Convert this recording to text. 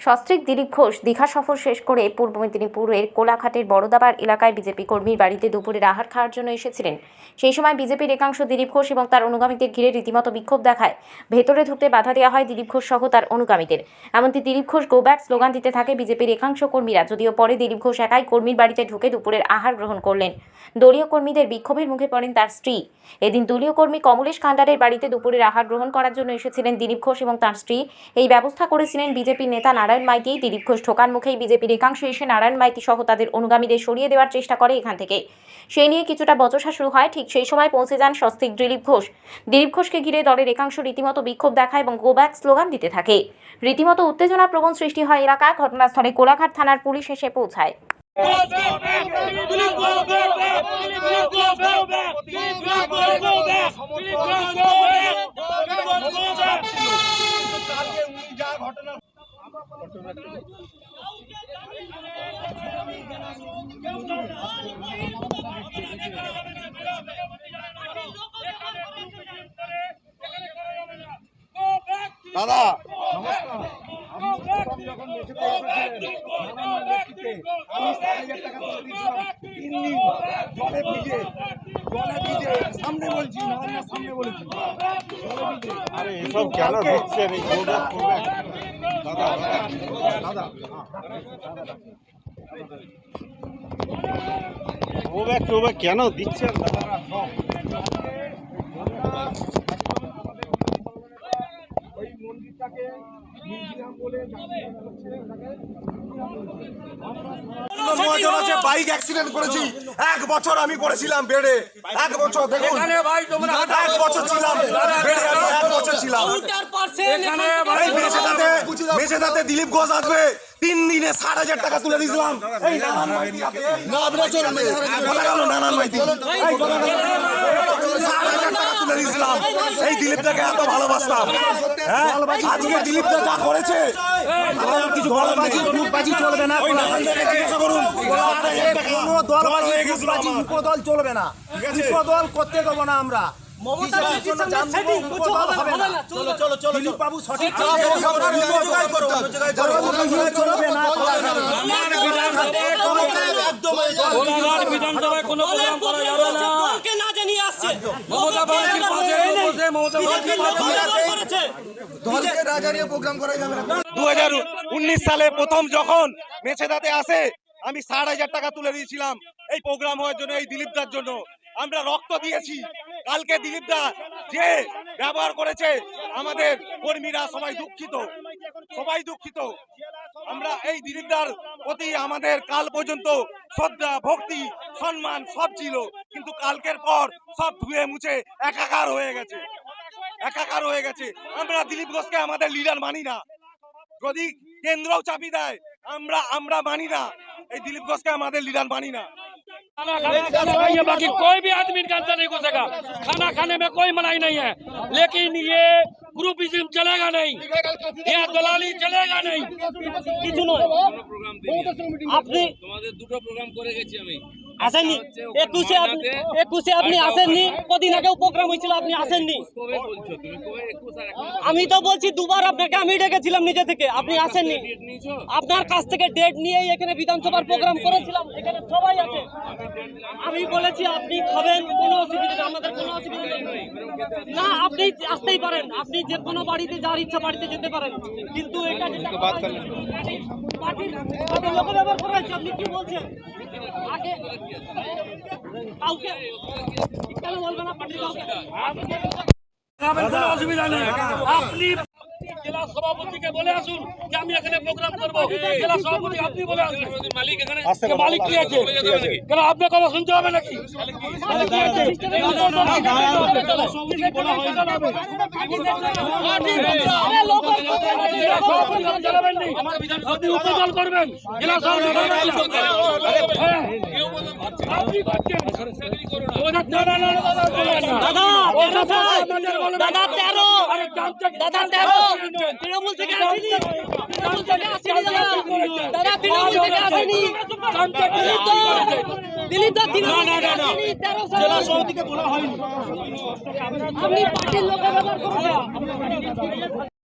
সস্ত্রীক দিলীপ ঘোষ দীঘা সফর শেষ করে পূর্ব মেদিনীপুরের কোলাঘাটের বড়দাবার এলাকায় বিজেপি কর্মীর বাড়িতে দুপুরের আহার খাওয়ার জন্য এসেছিলেন। সেই সময় বিজেপির একাংশ দিলীপ ঘোষ এবং তার অনুগামীদের ঘিরে রীতিমতো বিক্ষোভ দেখায়। ভেতরে ঢুকতে বাধা দেওয়া হয় দিলীপ ঘোষ সহ তার অনুগামীদের। এমনকি Dilip Ghosh go back slogan দিতে থাকে বিজেপির একাংশ কর্মীরা, যদিও পরে দিলীপ ঘোষ একাই কর্মীর বাড়িতে ঢুকে দুপুরের আহার গ্রহণ করলেন। দলীয় কর্মীদের বিক্ষোভের মুখে পড়েন তার স্ত্রী। এদিন দলীয় কর্মী কমলেশ খান্ডারের বাড়িতে দুপুরের আহার গ্রহণ করার জন্য এসেছিলেন দিলীপ ঘোষ এবং তার স্ত্রী। এই ব্যবস্থা করেছিলেন বিজেপির নেতা নারায়ণ মাইতি, দিলীপ ঘোষ ঠোকার মুখেই বিজেপির একাংশ এসে নারায়ণ মাইতি সহ তাদের অনুগামীদের সরিয়ে দেওয়ার চেষ্টা করে এখান থেকে। সেই নিয়ে কিছুটা বচসা শুরু হয়, ঠিক সেই সময় পৌঁছে যান স্বস্তিক দিলীপ ঘোষ। দিলীপ ঘোষকে ঘিরে দলের একাংশ রীতিমতো বিক্ষোভ দেখায় এবং গো ব্যাক স্লোগান দিতে থাকে। রীতিমতো উত্তেজনা প্রবণ সৃষ্টি হয় এলাকায় ঘটনাস্থলে কোলাঘাট থানার পুলিশ এসে পৌঁছায় কালকে উনি যা ঘটনা দাদা নমস্কার আপনি প্রথম যখন মেসেতে এসেছিলেন আমার নেতৃত্বে আমি সাত হাজার টাকা করে দিয়েছিলাম তিন দিন জলে ভিজে সামনে বলছি সামনে বলেছি জলে আরে এসব কেন দিচ্ছেন এই দাদা দাদা গোব্যাক টোব্যাক কেন দিচ্ছেন দাদা? মহাজন আছে বাইক অ্যাক্সিডেন্ট করেছি। এক বছর আমি পড়েছিলাম বেডে। এক বছর দেখুন। এক বছর ছিলাম বেডে এক বছর ছিলাম। এই মেছেদাতে মেছেদাতে দিলীপ ঘোষ আসবে। তিন দিনে ষাট হাজার টাকা তুলে দিয়েছিলাম। নানান মাইতি ষাট হাজার টাকা তুলে দিয়েছিলাম এই দিলীপটাকে এত ভালোবাসতাম হ্যাঁ আজকে দিলীপটা যা করেছে আমার কিছু নেই গ্রুপবাজি চলবে না করুন কোনো দলবাজি হয়ে গ্রুপবাজি। উপদল চলবে না? উপদল করতে দেবো না আমরা। দিলীপ বাবু সঠিক চলবে না কোলাঘাট বিধানসভায় কোনো প্রোগ্রাম করা যাবে না। না জানিয়ে আসছে। মমতা ব্যানার্জির পাশে বসে মমতা ব্যানার্জির পাশে করেছে? দু হাজার উনিশ সালে প্রথম যখন মেছেদাতে আসে আমি ষাট হাজার টাকা তুলে দিয়েছিলাম এই প্রোগ্রাম হওয়ার জন্য এই দিলীপদার জন্য। আমরা রক্ত দিয়েছি। কালকে দিলীপদা যে ব্যবহার করেছে আমাদের কর্মীরা সবাই দুঃখিত। সবাই দুঃখিত। আমরা এই দিলীপদার প্রতি আমাদের কাল পর্যন্ত শ্রদ্ধা ভক্তি সম্মান সব ছিল কিন্তু কালকের পর সব ধুয়ে মুছে একাকার হয়ে গেছে একাকার হয়ে গেছে আমরা দিলীপ ঘোষকে আমাদের লিডার মানি না যদি কেন্দ্রও চাপি দেয় আমরা আমরা মানি না এই দিলীপ ঘোষকে আমাদের লিডার মানি না खाना खाने से खाना खाइए बाकी कोई भी आदमी इनका अंतर नहीं घुसेगा खाना खाने में कोई मनाही नहीं है लेकिन ये ग्रुपिज्म चलेगा नहीं यहाँ दलाली चलेगा नहीं কিছু নয় আপনি তোমাদের দুটো প্রোগ্রাম করে গেছি আমি আসেননি একুশে আপনি একুশে আপনি আসেননি কদিন আগেও প্রোগ্রাম হয়েছিল আপনি আসেননি কবে বলছো তুমি কবে একুশ আর এখন আমি তো বলছি দুবার আপনাকে আমি ডেকেছিলাম নিজে থেকে আপনি আসেননি ডেট নিয়েছো আপনার কাছ থেকে ডেট নিয়েই এখানে বিধানসভার প্রোগ্রাম করেছিলাম এখানে সবাই আছে আমি বলেছি আপনি খাবেন কোনো অসুবিধা নেই আমাদের কোনো অসুবিধা নেই। না আপনি আসতেই পারেন। আপনি যে কোনো বাড়িতে যাওয়ার ইচ্ছা বাড়িতে যেতে পারেন। কিন্তু এটা যেটা পার্টির লোক ব্যবহার করা হয়েছে আপনি কি বলছেন? আগে কাউকে কেন বলবেন না? পার্টির কাউকে? অসুবিধা নেই। আপনি সভাপতিকে বলে আসুন যে আমি এখানে প্রোগ্রাম করব জেলা সভাপতি আপনি বলে আসুন মালিক এখানে মালিক কি আছে কেন আপনার কথা শুনতে হবে নাকি মালিক কি আছে? আরে লোক সভাপতি কেন চালাবেন নি? আপনি উপদল করবেন জেলা সভাপতি হ্যাঁ। আপনি করছেন। ওটা না, না, না, না, না, না, না। দাদা দাদা তেরো দাদা দেখো তৃণমূল থেকে আসেনি তৃণমূল থেকে আসেনি দাদা দাদা তৃণমূল থেকে আসেনি দিলীপ দা তৃণমূল থেকে আসেনি তেরো জেলা সভাপতিকে বলা হয়নি আপনি পার্টির লোকের ব্যাপার করছেন